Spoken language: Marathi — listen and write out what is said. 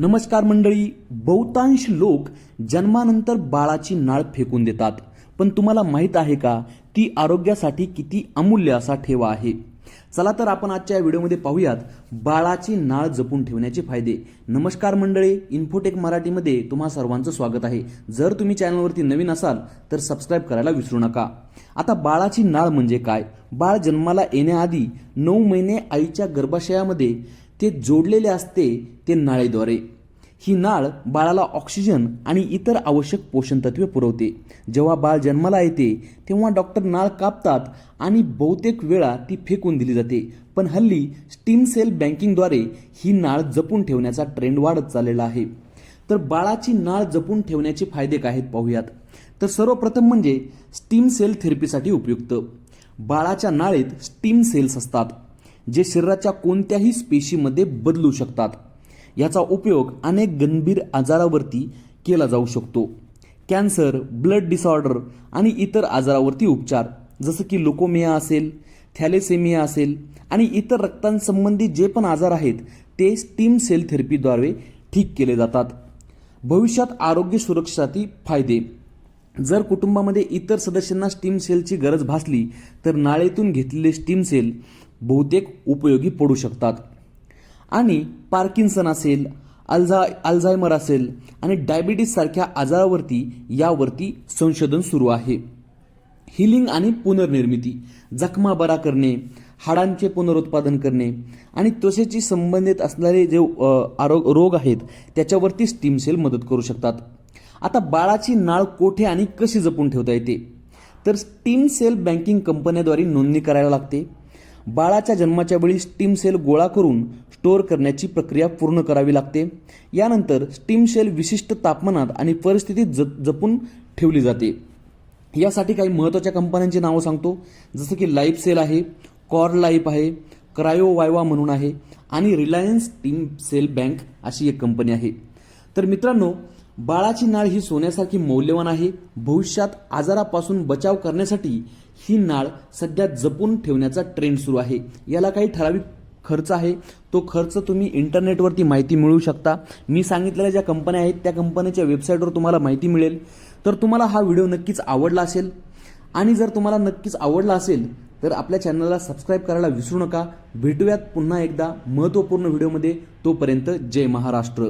नमस्कार मंडळी बहुतांश लोक जन्मानंतर बाळाची नाळ फेकून देतात. पण तुम्हाला माहीत आहे का ती आरोग्यासाठी किती अमूल्य असा ठेवा आहे? चला तर आपण आजच्या या व्हिडिओमध्ये पाहूयात बाळाची नाळ जपून ठेवण्याचे फायदे. नमस्कार मंडळी इन्फोटेक मराठीमध्ये तुम्हा सर्वांचं स्वागत आहे. जर तुम्ही चॅनलवरती नवीन असाल तर सबस्क्राईब करायला विसरू नका. आता बाळाची नाळ म्हणजे काय? बाळ जन्माला येण्याआधी नऊ महिने आईच्या गर्भाशयामध्ये ते जोडलेले असते ते नाळेद्वारे. ही नाळ बाळाला ऑक्सिजन आणि इतर आवश्यक पोषण तत्वे पुरवते. जेव्हा बाळ जन्माला येते तेव्हा डॉक्टर नाळ कापतात आणि बहुतेक वेळा ती फेकून दिली जाते. पण हल्ली स्टीम सेल बँकिंगद्वारे ही नाळ जपून ठेवण्याचा ट्रेंड वाढत चाललेला आहे. तर बाळाची नाळ जपून ठेवण्याचे फायदे काय आहेत पाहूयात. तर सर्वप्रथम म्हणजे स्टीम सेल थेरपीसाठी उपयुक्त. बाळाच्या नाळेत स्टीम सेल्स असतात. जे शरीराच्या कोणत्याही स्पेशीमध्ये बदलू शकतात. याचा उपयोग अनेक गंभीर आजारावरती केला जाऊ शकतो. कॅन्सर ब्लड डिसऑर्डर आणि इतर आजारावरती उपचार जसं की लोकोमिया असेल थॅलेसेमिया असेल आणि इतर रक्तांसंबंधी जे पण आजार आहेत ते स्टीम सेल थेरपीद्वारे ठीक केले जातात. भविष्यात आरोग्य सुरक्षेसाठी फायदे. जर कुटुंबामध्ये इतर सदस्यांना स्टीम सेलची गरज भासली तर नाळेतून घेतलेले स्टीम सेल बहुतेक उपयोगी पडू शकतात. आणि पार्किन्सन असेल अल्झा अल्झायमर असेल आणि डायबिटीजसारख्या आजारावरती यावरती संशोधन सुरू आहे. हिलिंग आणि पुनर्निर्मिती जखमा बरा करणे हाडांचे पुनरुत्पादन करणे आणि त्वचेशी संबंधित असणारे जे आरोग आरो रोग आहेत त्याच्यावरती स्टीम सेल मदत करू शकतात. आता बाळाची नाळ कोठे आणि कशी जपून ठेवता येते? तर स्टीम सेल बँकिंग कंपन्याद्वारे नोंदणी करायला लागते. बाळाच्या जन्माच्या वेळी स्टीम सेल गोळा करून स्टोअर करण्याची प्रक्रिया पूर्ण करावी लागते. यानंतर स्टीम सेल विशिष्ट तापमानात आणि परिस्थितीत ज जपून ठेवली जाते. यासाठी काही महत्त्वाच्या कंपन्यांची नावं सांगतो. जसं की लाईफ सेल आहे कॉर लाईफ आहे क्रायो वायवा म्हणून आहे आणि रिलायन्स स्टीम सेल बँक अशी एक कंपनी आहे. तर मित्रांनो बाळाची नाळ ही सोन्यासारखी मौल्यवान आहे. भविष्यात आजारापासून बचाव करण्यासाठी ही नाळ सध्या जपून ठेवण्याचा ट्रेंड सुरू आहे. याला काही ठराविक खर्च आहे. तो खर्च तुम्ही इंटरनेटवरती माहिती मिळवू शकता. मी सांगितलेल्या ज्या कंपन्या आहेत त्या कंपनीच्या वेबसाईटवर तुम्हाला माहिती मिळेल. तर तुम्हाला हा व्हिडिओ नक्कीच आवडला असेल. आणि जर तुम्हाला नक्कीच आवडला असेल तर आपल्या चॅनलला सबस्क्राईब करायला विसरू नका. भेटूयात पुन्हा एकदा महत्त्वपूर्ण व्हिडिओमध्ये. तोपर्यंत जय महाराष्ट्र.